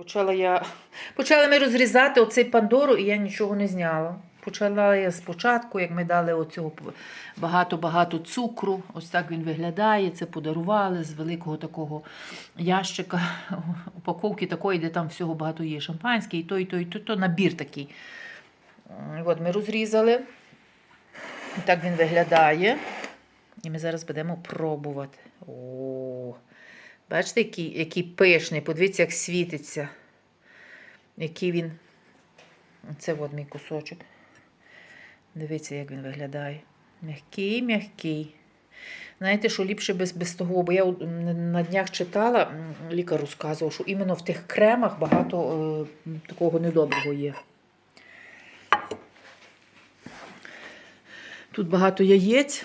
Почала я. Почали ми розрізати оцей пандору, і я нічого не зняла. Почала я спочатку, як ми дали оцього багато-багато цукру. Ось так він виглядає. Це подарували з великого такого ящика, упаковки такої, де там всього багато є. Шампанське, і то, і то, і то, то набір такий. От ми розрізали. Так він виглядає. І ми зараз будемо пробувати. О, бачите, який, який пишний. Подивіться, як світиться. Який він. Це от мій кусочок. Дивіться, як він виглядає. М'який, м'який. Знаєте, що ліпше без, без того, бо я на днях читала, лікар розказував, що іменно в тих кремах багато е, такого недоброго є. Тут багато яєць.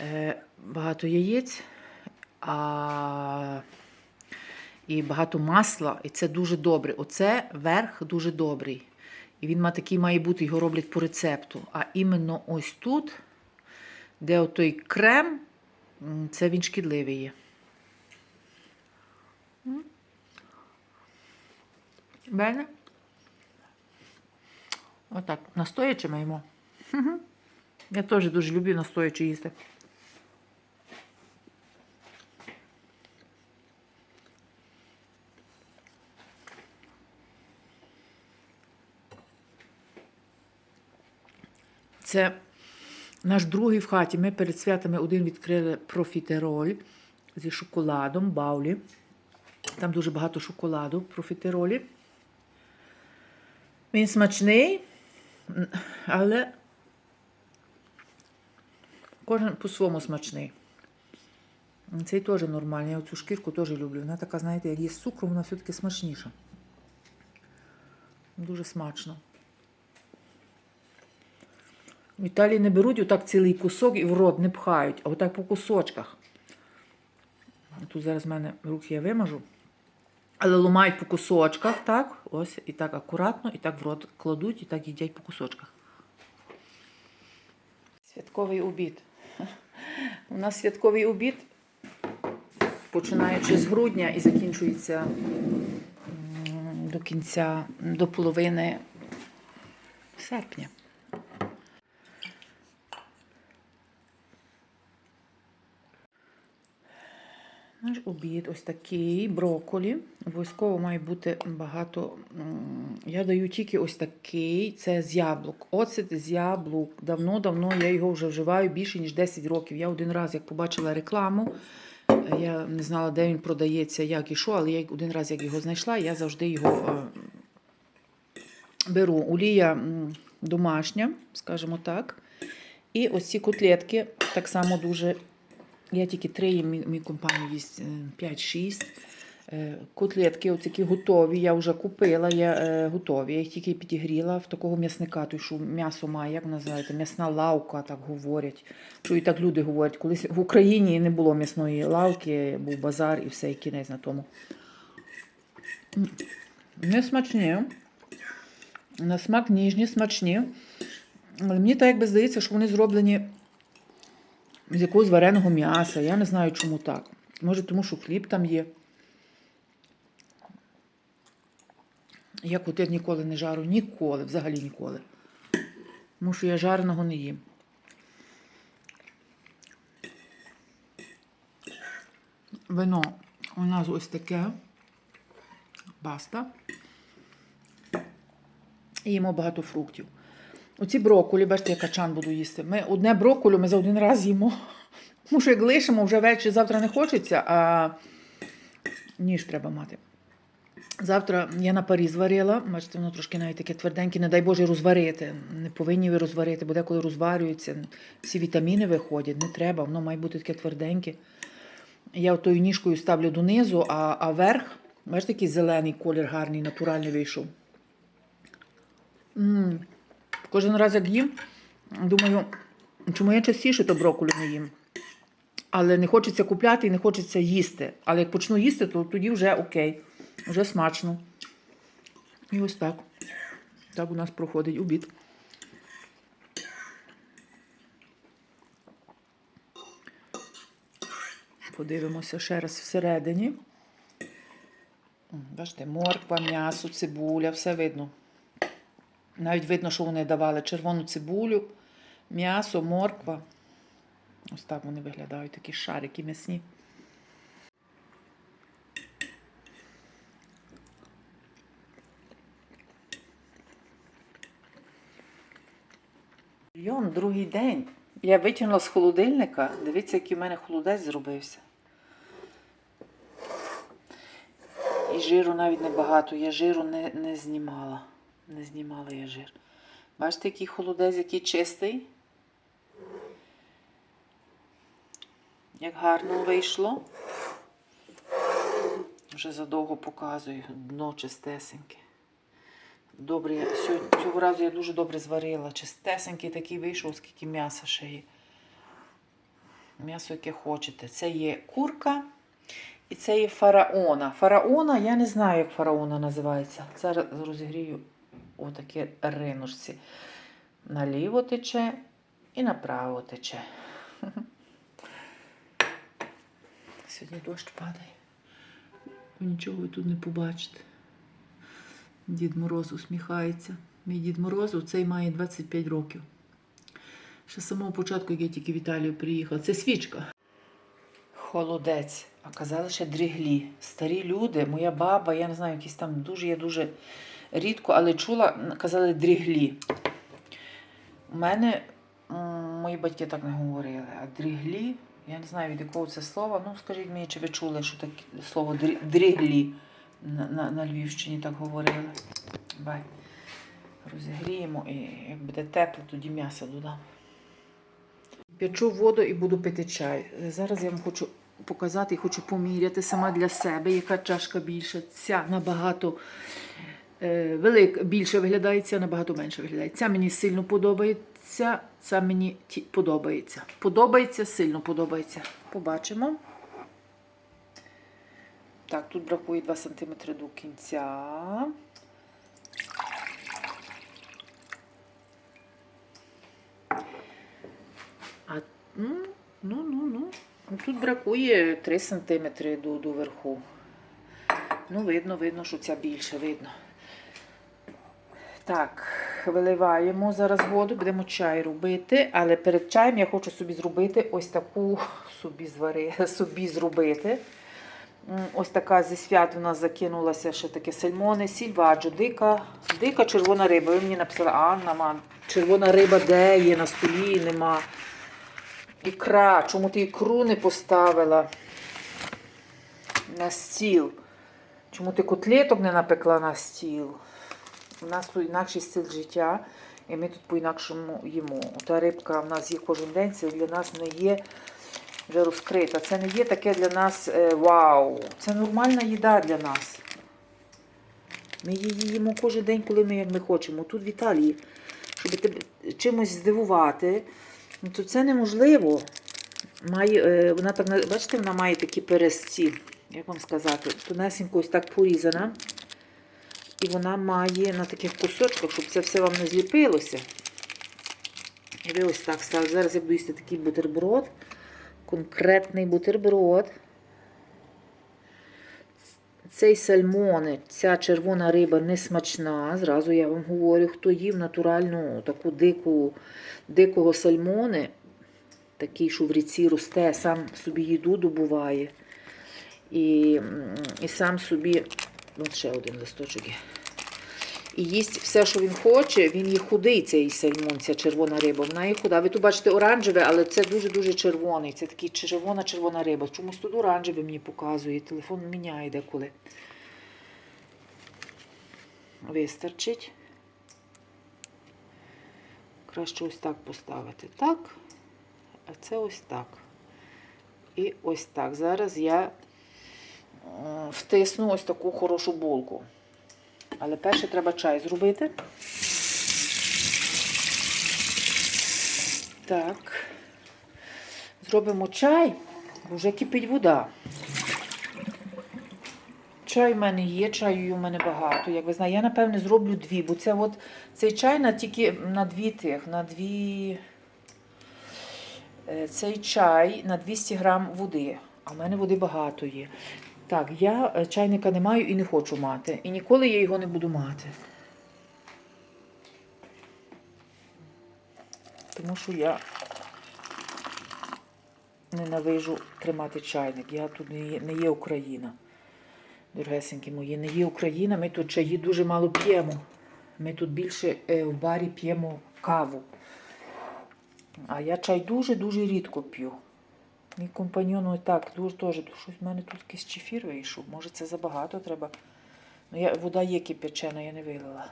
Е, багато яєць. А... І багато масла, і це дуже добре. Оце верх дуже добрий. І він має такий має бути, його роблять по рецепту. А іменно ось тут, де отой крем, це він шкідливий є. М? Бене? Отак, настоячи йому. Я теж дуже люблю настоячи їсти. Це наш другий в хаті. Ми перед святами один відкрили профітероль зі шоколадом, баулі. Там дуже багато шоколаду профітеролі. Він смачний, але кожен по-своєму смачний. Цей теж нормальний. Я цю шкірку теж люблю. Вона така, знаєте, як є з цукром, вона все-таки смачніша. Дуже смачно. В Італії не беруть отак цілий кусок і в рот не пхають, а отак по кусочках. Тут зараз в мене руки я вимажу. Але ломають по кусочках, так? Ось, і так акуратно, і так в рот кладуть, і так їдять по кусочках. Святковий обід. У нас святковий обід, починаючи з грудня і закінчується до кінця, до половини серпня. Наш обід ось такий брокколі. Обов'язково має бути багато. Я даю тільки ось такий. Це з яблук. Оцет з яблук. Давно-давно я його вже вживаю більше, ніж 10 років. Я один раз, як побачила рекламу, я не знала, де він продається, як і що, але я один раз, як його знайшла, я завжди його е, беру. Олія домашня, скажімо так. І ось ці котлетки так само дуже я тільки три, їм, мій, компаній їсть е, 5-6. Е, Котлетки такі готові. Я вже купила, я е, готові. Я їх тільки підігріла в такого м'ясника, той, що м'ясо має, як називаєте, м'ясна лавка, так говорять. Що і так люди говорять. Колись в Україні не було м'ясної лавки, був базар і все, і кінець на тому. Не смачні. На смак ніжні, смачні. Але мені так якби здається, що вони зроблені з якогось вареного м'яса. Я не знаю, чому так. Може, тому що хліб там є. Я котик ніколи не жару. Ніколи, взагалі ніколи. Тому що я жареного не їм. Вино у нас ось таке. Баста. І їмо багато фруктів. Оці брокколі, бачите, я качан буду їсти. Ми одне брокколі ми за один раз їмо. Тому що як лишимо, вже ввечері завтра не хочеться, а ніж треба мати. Завтра я на парі зварила. Бачите, воно трошки навіть таке тверденьке, не дай Боже, розварити. Не повинні ви розварити, бо деколи розварюється, всі вітаміни виходять, не треба, воно має бути таке тверденьке. Я тою ніжкою ставлю донизу, а, а верх, бачите, такий зелений колір гарний, натуральний вийшов. м Кожен раз, як їм, думаю, чому я частіше то брокколі не їм. Але не хочеться купляти і не хочеться їсти. Але як почну їсти, то тоді вже окей, вже смачно. І ось так. Так у нас проходить обід. Подивимося ще раз всередині. Бачите, морква, м'ясо, цибуля, все видно. Навіть видно, що вони давали червону цибулю, м'ясо, морква. Ось так вони виглядають, такі шарики м'ясні. Йом, другий день. Я витягнула з холодильника. Дивіться, який в мене холодець зробився. І жиру навіть небагато. Я жиру не, не знімала. Не знімала я жир. Бачите, який холодець, який чистий. Як гарно вийшло. Вже задовго показую. Дно чистесеньке. Добре, цього разу я дуже добре зварила. Чистесенький такий вийшов, скільки м'яса ще є. М'ясо, яке хочете. Це є курка і це є фараона. Фараона, я не знаю, як фараона називається. Зараз розігрію отакі ринушці. Наліво тече і направо тече. Сьогодні дощ падає. Нічого ви тут не побачите. Дід Мороз усміхається. Мій Дід Мороз, цей має 25 років. Ще з самого початку, як я тільки в Італію приїхала. Це свічка. Холодець. А казали ще дріглі. Старі люди, моя баба, я не знаю, якісь там дуже, я дуже рідко, але чула, казали дріглі. У мене мої батьки так не говорили. А дріглі, я не знаю від якого це слова. Ну, скажіть мені, чи ви чули, що таке слово дріглі на, на, на Львівщині так говорили. Бай. Розігріємо і як буде тепло, тоді м'ясо додам. П'ячу воду і буду пити чай. Зараз я вам хочу показати і хочу поміряти сама для себе, яка чашка більша. Ця набагато велик, більше виглядає, ця набагато менше виглядає. Ця мені сильно подобається, ця мені подобається. Подобається, сильно подобається. Побачимо. Так, тут бракує 2 см до кінця. А ну, ну, ну, ну. Ну, Тут бракує 3 см до, до верху. Ну, видно, видно, що ця більше видно. Так, виливаємо зараз воду, будемо чай робити, але перед чаєм я хочу собі зробити ось таку собі звари, собі зробити. Ось така зі свят у нас закинулася ще таке сальмони, сільваджо, дика, дика червона риба. Ви мені написали, Анна, мам, червона риба де є на столі, нема. Ікра, чому ти ікру не поставила на стіл? Чому ти котлеток не напекла на стіл? У нас тут інакший стиль життя, і ми тут по-інакшому їмо. Та рибка в нас є кожен день, це для нас не є вже розкрита. Це не є таке для нас е, вау. Це нормальна їда для нас. Ми її їмо кожен день, коли ми як ми хочемо. Тут в Італії, щоб тебе чимось здивувати, ну, то це неможливо. Має, е, вона так, бачите, вона має такі пересці, як вам сказати, тонесенько ось так порізана. І вона має на таких кусочках, щоб це все вам не зліпилося. І ви ось так ставите. Зараз я буду їсти такий бутерброд. Конкретний бутерброд. Цей сальмони, ця червона риба не смачна. Зразу я вам говорю, хто їв натуральну таку дику, дикого сальмони, такий, що в ріці росте, сам собі їду добуває. І, і сам собі, от ще один листочок є. І їсть все, що він хоче, він є худий, цей сальмон, ця червона риба. Вона є худа. Ви тут бачите оранжеве, але це дуже-дуже червоний. Це такий червона-червона риба. Чомусь тут оранжеве мені показує. Телефон міняє деколи. Вистачить. Краще ось так поставити. Так. А це ось так. І ось так. Зараз я втисну ось таку хорошу булку. Але перше треба чай зробити. Так. Зробимо чай, бо вже кипить вода. Чай в мене є, чаю у мене багато. Як ви знаєте, я напевне зроблю дві, бо це от цей чай на тільки на дві тих, на дві. е, Цей чай на 200 грам води. А в мене води багато є. Так, я е, чайника не маю і не хочу мати. І ніколи я його не буду мати. Тому що я ненавижу тримати чайник. Я тут не є, не є Україна. Дорогесенькі мої, не є Україна, ми тут чаї дуже мало п'ємо. Ми тут більше е, в барі п'ємо каву. А я чай дуже-дуже рідко п'ю. Мій компаньон ось так, дуже теж, щось в мене тут якийсь чефір вийшов. Може це забагато треба. Ну, я, вода є кипячена, я не вилила.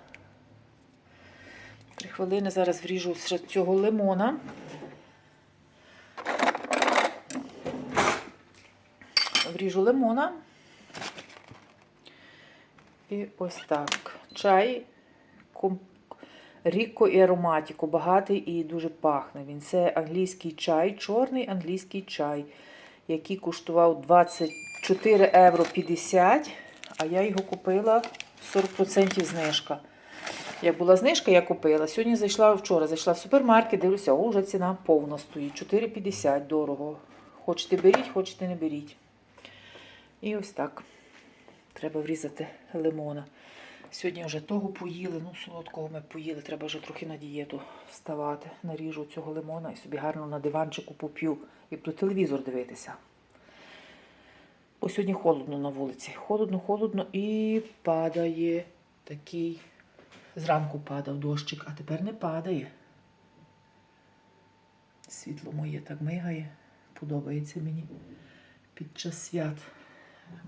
Три хвилини зараз вріжу з цього лимона. Вріжу лимона. І ось так. Чай Ріко і ароматіку, багатий і дуже пахне. Він це англійський чай, чорний англійський чай, який коштував 24 євро 50, а я його купила 40% знижка. Як була знижка, я купила. Сьогодні зайшла вчора, зайшла в супермаркет, дивлюся, о, вже ціна повна стоїть. 4,50 дорого. Хочете беріть, хочете не беріть. І ось так. Треба врізати лимона. Сьогодні вже того поїли, ну солодкого ми поїли, треба вже трохи на дієту вставати. Наріжу цього лимона і собі гарно на диванчику поп'ю і буду телевізор дивитися. Бо сьогодні холодно на вулиці. Холодно, холодно і падає такий. Зранку падав дощик, а тепер не падає. Світло моє так мигає. Подобається мені під час свят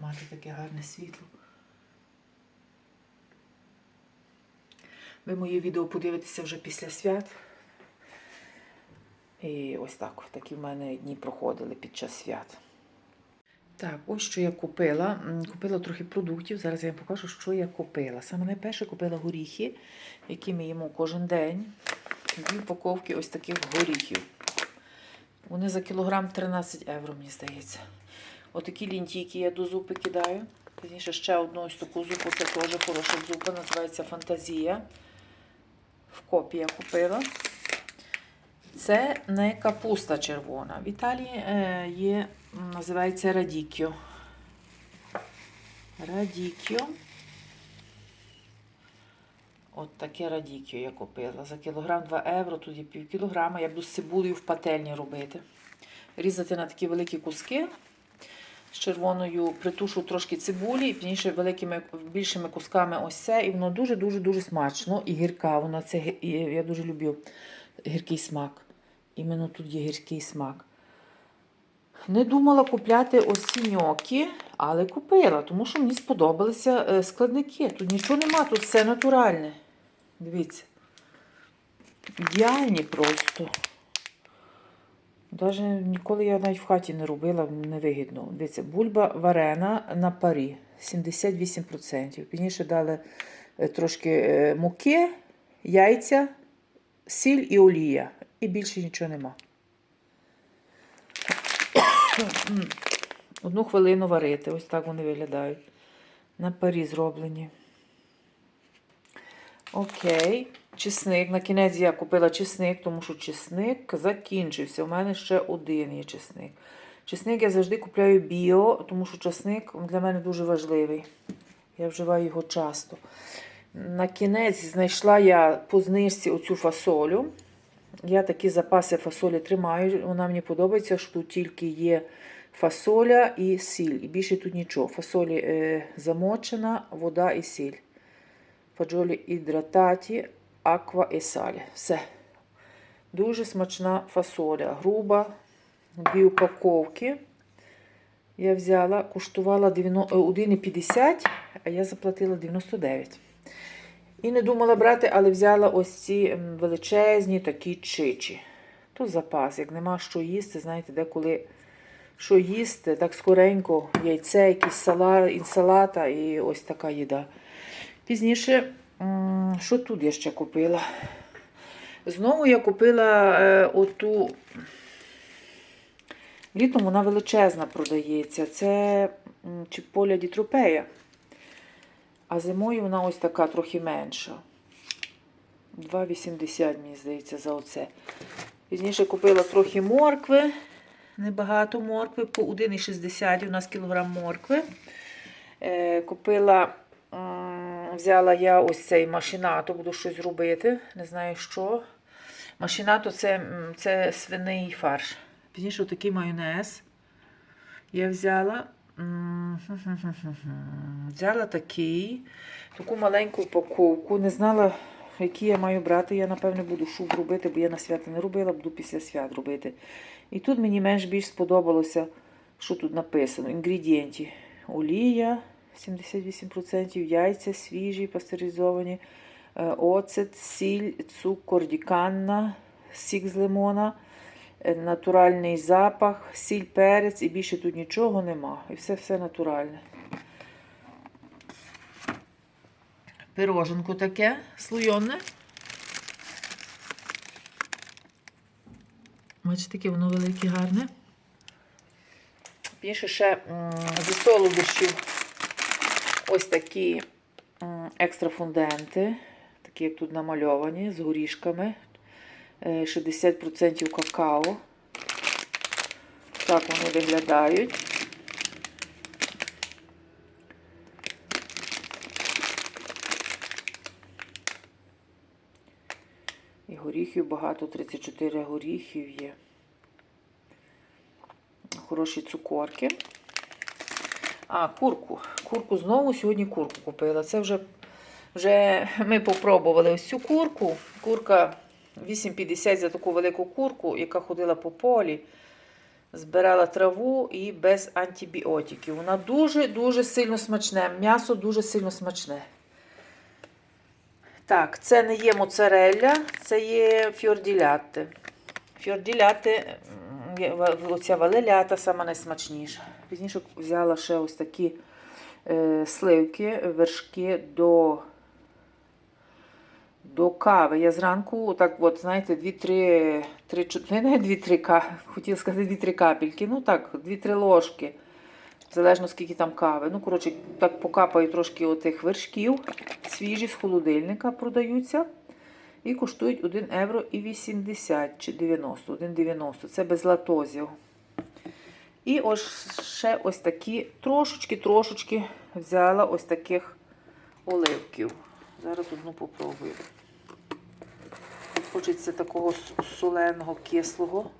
мати таке гарне світло. Ви моє відео подивитеся вже після свят. І ось так. Такі в мене дні проходили під час свят. Так, ось що я купила. Купила трохи продуктів. Зараз я вам покажу, що я купила. Саме найперше купила горіхи, які ми їмо кожен день. Дві упаковки ось таких горіхів. Вони за кілограм 13 євро, мені здається. Отакі лінтійки я до зупи кидаю. Пізніше ще одну ось таку зупу, це теж хороша зупа, називається Фантазія. В копі я купила. Це не капуста червона. В Італії е, є, називається радікіо. Радікіо. От таке радікіо я купила. За кілограм 2 євро, тут є пів кілограма. Я буду з цибулею в пательні робити. Різати на такі великі куски. З червоною притушу трошки цибулі, і пізніше великими більшими кусками ось це. І воно дуже-дуже-дуже смачно. І гірка. Вона це я дуже люблю гіркий смак. Іменно тут є гіркий смак. Не думала купляти ньокі, але купила, тому що мені сподобалися е, складники. Тут нічого нема, тут все натуральне. Дивіться. Ідеальні просто. Даже ніколи я навіть в хаті не робила, невигідно. Дивіться, бульба варена на парі 78%. Пізніше дали е, трошки е, муки, яйця, сіль і олія. І більше нічого нема. Одну хвилину варити. Ось так вони виглядають. На парі зроблені. Окей. Чесник. На кінець я купила чесник, тому що чесник закінчився. У мене ще один є чесник. Чесник я завжди купляю біо, тому що чесник для мене дуже важливий. Я вживаю його часто. На кінець знайшла я по знижці оцю фасолю. Я такі запаси фасолі тримаю. Вона мені подобається, що тут тільки є фасоля і сіль. І більше тут нічого. Фасолі е, замочена, вода і сіль. Фаджолі ідрататі, аква і салі. Все. Дуже смачна фасоля. Груба. Дві упаковки. Я взяла, коштувала 90 е, 1,50, а я заплатила 99. І не думала брати, але взяла ось ці величезні такі чичі. То запас, як нема що їсти, знаєте, деколи що їсти, так скоренько яйце, якийсь салат, інсалата і ось така їда. Пізніше, що тут я ще купила? Знову я купила е, оту. Літом вона величезна продається. Це м, Чіполя Дітропея. А зимою вона ось така трохи менша. 2,80, мені здається, за оце. Пізніше купила трохи моркви. Небагато моркви, по 1,60 у нас кілограм моркви. Е, Купила, взяла я ось цей машинато, буду щось робити, не знаю що. Машинато це, це свиний фарш. Пізніше такий майонез. Я взяла. Взяла такий, таку маленьку упаковку. Не знала, які я маю брати. Я, напевне, буду шуб робити, бо я на свята не робила, буду після свят робити. І тут мені менш більш сподобалося, що тут написано. Інгредієнті. Олія 78%, яйця свіжі, пастеризовані, е, оцет, сіль, цукор, діканна, сік з лимона, е, натуральний запах, сіль, перець і більше тут нічого нема. І все все натуральне. Пироженко таке слойоне. Бачите, таке воно велике, гарне. Більше ще зі солодощів ось такі м, екстра фунденти, такі як тут намальовані, з горішками. Е, 60% какао. Так вони виглядають. І горіхів багато, 34 горіхів є. Хороші цукорки. А, курку. Курку знову сьогодні курку купила. Це вже, вже ми попробували ось цю курку. Курка 8,50 за таку велику курку, яка ходила по полі, збирала траву і без антибіотиків. Вона дуже-дуже сильно смачне. М'ясо дуже сильно смачне. Так, це не є моцарелля, це є. Фьорділятте, м, оця валелята сама найсмачніша. Пізніше взяла ще ось такі е, сливки, вершки до, до кави. Я зранку, так от, знаєте, 2-3, 3, не 2-3 ка, хотіла сказати 2-3 капельки, ну так, 2-3 ложки. Залежно скільки там кави. Ну, коротше, так покапаю трошки отих вершків. Свіжі з холодильника продаються. І коштують 1 євро і 80 чи 90, 1,90. Це без латозів. І ось ще ось такі трошечки-трошечки взяла ось таких оливків. Зараз одну попробую. Хочеться такого соленого, кислого.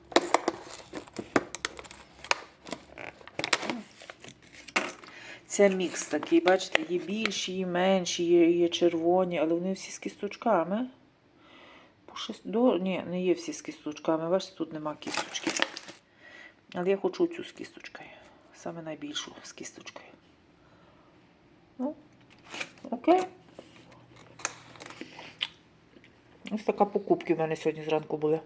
Це мікс такий, бачите, є більші, є менші, є, є червоні, але вони всі з кісточками. По шест... До... Ні, не є всі з кісточками. Бачите, тут нема кісточки. Але я хочу цю з кісточкою. Саме найбільшу з кісточкою. Ну, окей. Ось така покупки в мене сьогодні зранку були.